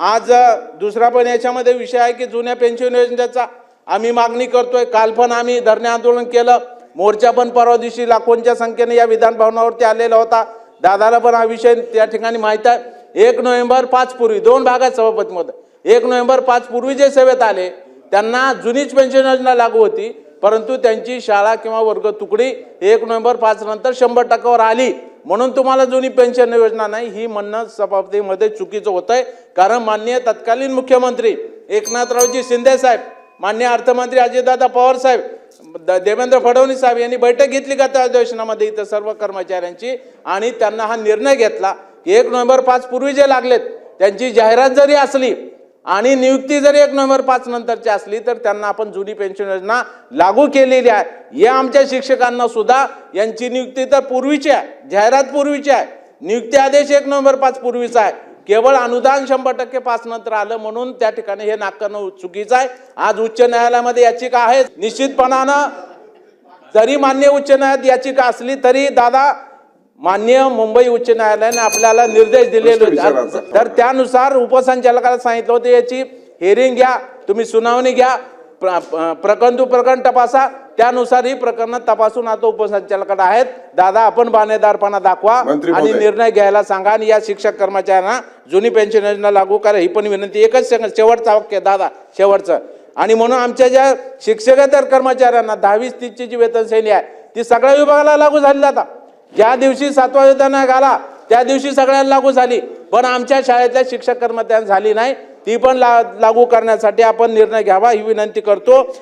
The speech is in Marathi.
आज दुसरा पण याच्यामध्ये विषय आहे की जुन्या पेन्शन योजनेचा आम्ही मागणी करतोय. काल पण आम्ही धरणे आंदोलन केलं. मोर्चा पण परवा दिवशी लाखोंच्या संख्येने या विधान भवनावरती आलेला होता. दादाला पण हा विषय त्या ठिकाणी माहीत आहे. एक नोव्हेंबर पाच पूर्वी दोन भागात सभापतीमध्ये. एक नोव्हेंबर पाच पूर्वी जे सेवेत आले त्यांना जुनीच पेन्शन योजना लागू होती. परंतु त्यांची शाळा किंवा वर्ग तुकडी एक नोव्हेंबर पाच नंतर शंभर टक्क्यावर आली. म्हणून तुम्हाला जुनी पेन्शन योजना नाही ही म्हणणं सभापतीमध्ये चुकीचं होतंय. कारण माननीय तत्कालीन मुख्यमंत्री एकनाथरावजी शिंदे साहेब मान्य अर्थमंत्री अजितदादा पवार साहेब द- देवेंद्र फडणवीस साहेब यांनी बैठक घेतली का त्या अधिवेशनामध्ये इथं सर्व कर्मचाऱ्यांची. आणि त्यांना हा निर्णय घेतला. की एक नोव्हेंबर पाच पूर्वी जे लागलेत त्यांची जाहिरात जरी असली आणि नियुक्ती जरी एक नोव्हेंबर पाच नंतरची असली तर त्यांना आपण जुनी पेन्शन योजना लागू केलेली आहे. या आमच्या शिक्षकांना सुद्धा यांची नियुक्ती तर पूर्वीची आहे जाहिरात पूर्वीची आहे. नियुक्ती आदेश एक नोव्हेंबर पाच पूर्वीचा आहे. केवळ अनुदान शंभर टक्के पाच नंतर आलं म्हणून त्या ठिकाणी हे नाकारणं चुकीचं आहे. आज उच्च न्यायालयामध्ये याचिका आहे. निश्चितपणानं जरी मान्य उच्च न्यायालयात याचिका असली तरी दादा मान्य मुंबई उच्च न्यायालयाने आपल्याला निर्देश दिलेले होते. तर त्यानुसार उपसंचालकाला सांगितलं होतं याची हेअरिंग घ्या तुम्ही सुनावणी घ्या प्र- प्र- प्रकरण टू प्रकरण तपासा. त्यानुसार ही प्रकरणं तपासून आता उपसंचालकाकडे आहेत. दादा आपण बाणेदारपणा दाखवा आणि. निर्णय घ्यायला सांगा आणि या शिक्षक कर्मचाऱ्यांना जुनी पेन्शन योजना लागू करा. ही पण विनंती. एकच सेकंद शेवटचा वाक्य दादा शेवटचं. आणि म्हणून आमच्या ज्या शिक्षकेतर कर्मचाऱ्यांना दहावीस तीसची जी वेतन श्रेणी आहे ती सगळ्या विभागाला लागू झाली आता. ज्या दिवशी सातवा वेतन आला त्या दिवशी सगळ्यांना लागू झाली. पण आमच्या शाळेतल्या शिक्षक कर्मचाऱ्यांना झाली नाही. ती पण ला लागू करण्यासाठी आपण निर्णय घ्यावा ही विनंती करतो.